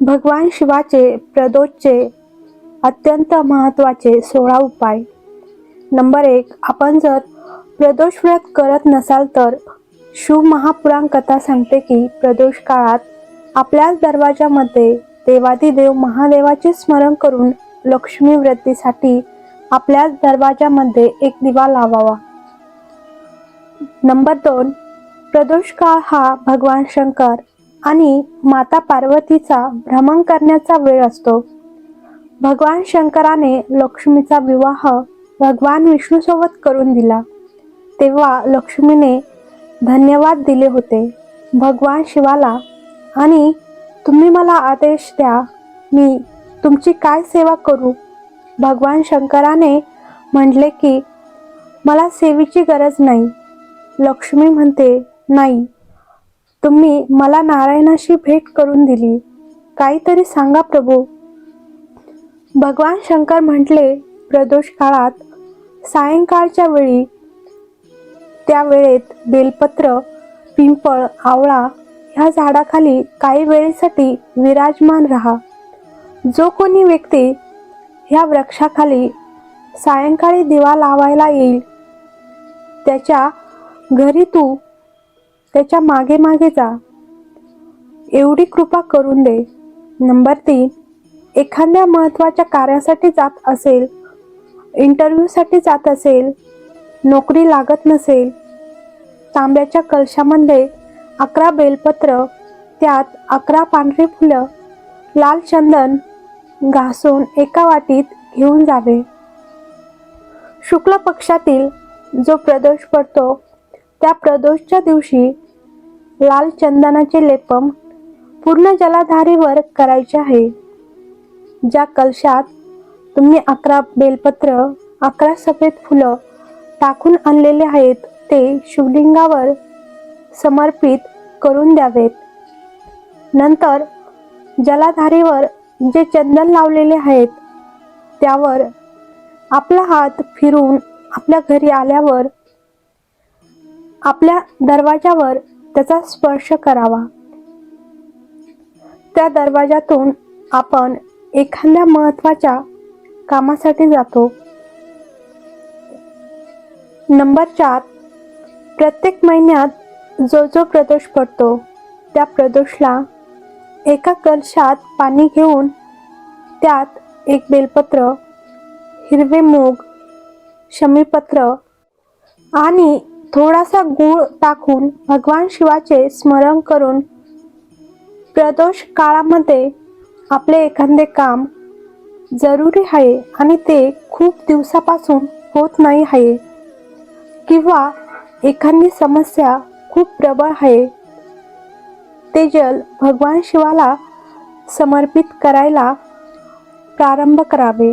भगवान शिवाचे प्रदोषचे अत्यंत महत्त्वाचे सोळा उपाय. नंबर एक आपण जर प्रदोष व्रत करत नसाल तर शिव महापुराण कथा सांगते की प्रदोष काळात आपल्याच दरवाजामध्ये देवादिदेव महादेवाचे स्मरण करून लक्ष्मी व्रतीसाठी आपल्याच दरवाजामध्ये एक दिवा लावावा. नंबर दोन प्रदोष काळ हा भगवान शंकर आणि माता पार्वतीचा भ्रमण करण्याचा वेळ असतो. भगवान शंकराने लक्ष्मीचा विवाह भगवान विष्णूसोबत करून दिला. तेव्हा लक्ष्मीने धन्यवाद दिले होते. भगवान शिवाला आणि तुम्ही मला आदेश द्या मी तुमची काय सेवा करू? भगवान शंकराने म्हटले की मला सेवेची गरज नाही. लक्ष्मी म्हणते नाही तुम्ही मला नारायणाशी भेट करून दिली. काहीतरी सांगा प्रभू. भगवान शंकर म्हटले प्रदोष काळात सायंकाळच्या वेळी त्या वेळेत बेलपत्र पिंपळ आवळा ह्या झाडाखाली काही वेळेसाठी विराजमान राहा. जो कोणी व्यक्ती ह्या वृक्षाखाली सायंकाळी दिवा लावायला येईल त्याच्या घरी तू त्याच्यामागे मागे जा. एवढी कृपा करून दे. नंबर तीन एखाद्या महत्त्वाच्या कार्यासाठी जात असेल इंटरव्ह्यूसाठी जात असेल नोकरी लागत नसेल तांब्याच्या कलशामध्ये अकरा बेलपत्र त्यात अकरा पांढरी फुलं लाल चंदन घासून एका वाटीत घेऊन जावे. शुक्ल पक्षातील जो प्रदोष पडतो त्या प्रदोषच्या दिवशी लाल चंदनाचे लेपम पूर्ण जलाधारीवर करायचे आहे. ज्या कलशात तुम्ही अकरा बेलपत्र अकरा सफेद फुलं टाकून आणलेले आहेत ते शिवलिंगावर समर्पित करून द्यावेत. नंतर जलाधारीवर जे चंदन लावलेले आहेत त्यावर आपला हात फिरून आपल्या घरी आल्यावर आपल्या दरवाजावर त्याचा स्पर्श करावा. त्या दरवाजातून आपण एखाद्या महत्त्वाच्या कामासाठी जातो. नंबर चार प्रत्येक महिन्यात जो जो प्रदोष पडतो त्या प्रदोषला एका कलशात पाणी घेऊन त्यात एक बेलपत्र हिरवे मूग शमीपत्र आणि थोडासा गूळ टाकून भगवान शिवाचे स्मरण करून प्रदोष काळामध्ये आपले एखादे काम जरुरी आहे आणि ते खूप दिवसापासून होत नाही आहे. किंवा एखादी समस्या खूप प्रबळ आहे. ते जल भगवान शिवाला समर्पित करायला प्रारंभ करावे.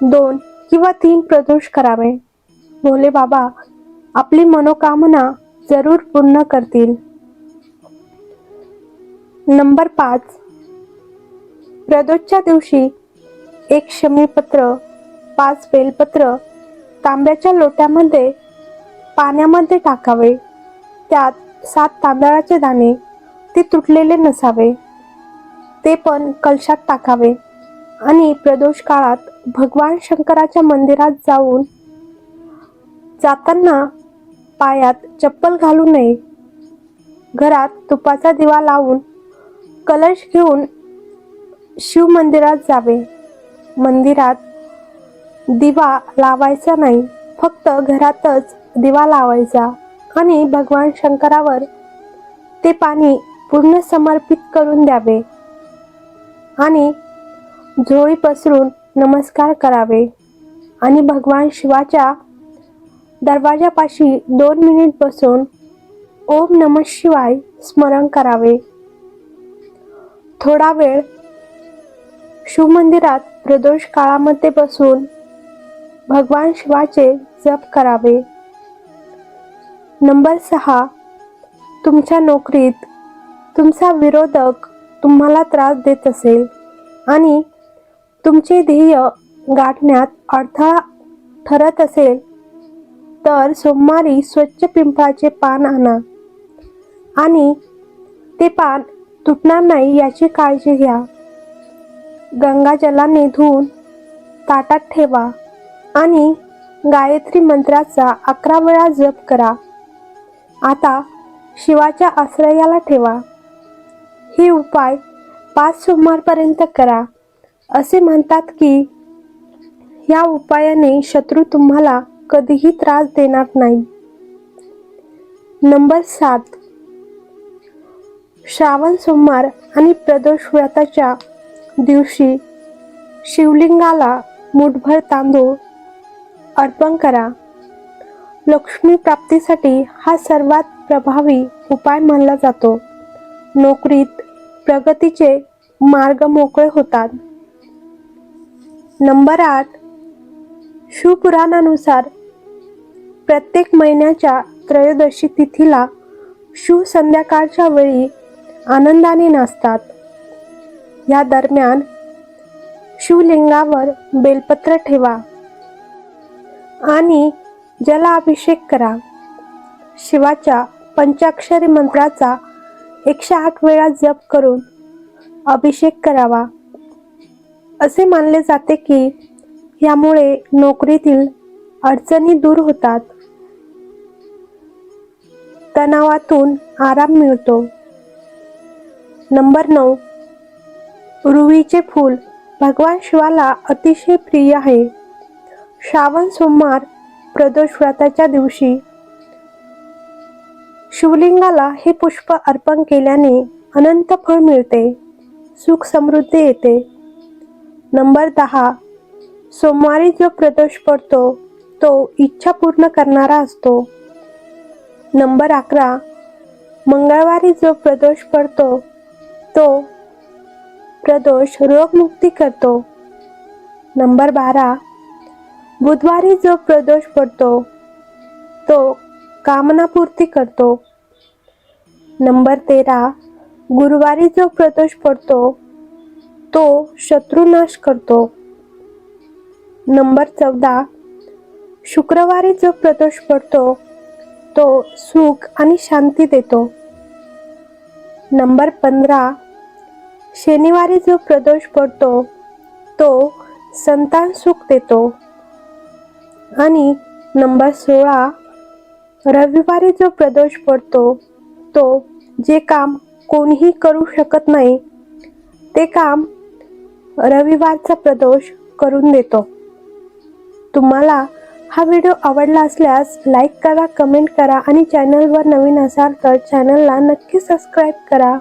दोन किंवा तीन प्रदोष करावे. भोले बाबा आपली मनोकामना जरूर पूर्ण करतील. नंबर पाच. प्रदोषच्या दिवशी एक शमीपत्र पाच बेलपत्र तांब्याच्या लोट्यामध्ये पाण्यामध्ये टाकावे. त्यात सात तांदळाचे दाणे ते तुटलेले नसावे. ते पण कलशात टाकावे आणि प्रदोष काळात भगवान शंकराच्या मंदिरात जाऊन जाताना पायात चप्पल घालू नये. घरात तुपाचा दिवा लावून कलश घेऊन शिव मंदिरात जावे. मंदिरात दिवा लावायचा नाही फक्त घरातच दिवा लावायचा आणि भगवान शंकरावर ते पाणी पूर्ण समर्पित करून द्यावे आणि झोळी पसरून नमस्कार करावे आणि भगवान शिवाच्या दरवाजापाशी दोन मिनिट बसून ओम नम शिवाय स्मरण करावे. थोडा वेळ शिवमंदिरात प्रदोष काळामध्ये बसून भगवान शिवाचे जप करावे. नंबर सहा तुमच्या नोकरीत तुमचा विरोधक तुम्हाला त्रास देत असेल आणि तुमचे ध्येय गाठण्यात अडथळा ठरत असेल तर सोमवारी स्वच्छ पिंपळाचे पान आणा. आणि ते पान तुटणार नाही याची काळजी घ्या. गंगाजलाने धुवून ताटात ठेवा आणि गायत्री मंत्राचा अकरा वेळा जप करा. आता शिवाच्या आश्रयाला ठेवा. हे उपाय पाच सोमवारपर्यंत करा. असे म्हणतात की या उपायाने शत्रू तुम्हाला कधीही त्रास देणार नाही. नंबर सात. श्रावण सोमवार आणि प्रदोष व्रताच्या दिवशी शिवलिंगाला मुठभर तांदूळ अर्पण करा. लक्ष्मी प्राप्तीसाठी हा सर्वात प्रभावी उपाय मानला जातो. नोकरीत प्रगतीचे मार्ग मोकळे होतात. नंबर आठ. शिवपुराणानुसार प्रत्येक महिन्याच्या त्रयोदशी तिथीला शिव संध्याकाळच्या वेळी आनंदाने नाचतात. या दरम्यान शिवलिंगावर बेलपत्र ठेवा आणि जलाभिषेक करा. शिवाच्या पंचाक्षरी मंत्राचा एकशे आठ वेळा जप करून अभिषेक करावा. असे मानले जाते की यामुळे नोकरीतील अडचणी दूर होतात. तणावातून आराम मिळतो. नंबर नऊ. रुईचे फूल. भगवान शिवाला अतिशय प्रिय आहे. श्रावण सोमवार प्रदोष व्रताच्या दिवशी शिवलिंगाला हे पुष्प अर्पण केल्याने अनंत फळ मिळते. सुख समृद्धी येते. नंबर दहा. सोमवारी जो प्रदोष पडतो तो इच्छा पूर्ण करणारा असतो. नंबर अकरा. मंगळवारी जो प्रदोष पडतो तो प्रदोष रोगमुक्ती करतो. नंबर बारा. बुधवारी जो प्रदोष पडतो तो कामनापूर्ती करतो. नंबर तेरा. गुरुवारी जो प्रदोष पडतो तो शत्रुनाश करतो. नंबर चौदा. शुक्रवारी जो प्रदोष पडतो तो सुख आणि शांती देतो. नंबर पंधरा. शनिवारी जो प्रदोष पडतो तो संतान सुख देतो. आणि नंबर सोळा. रविवारी जो प्रदोष पडतो तो जे काम कोणीही करू शकत नाही ते काम रविवारचा प्रदोष करून देतो. तुम्हाला हा व्हिडिओ आवडला असल्यास लाईक करा कमेंट करा आणि चॅनलवर नवीन असाल तर चॅनलला नक्की सबस्क्राईब करा.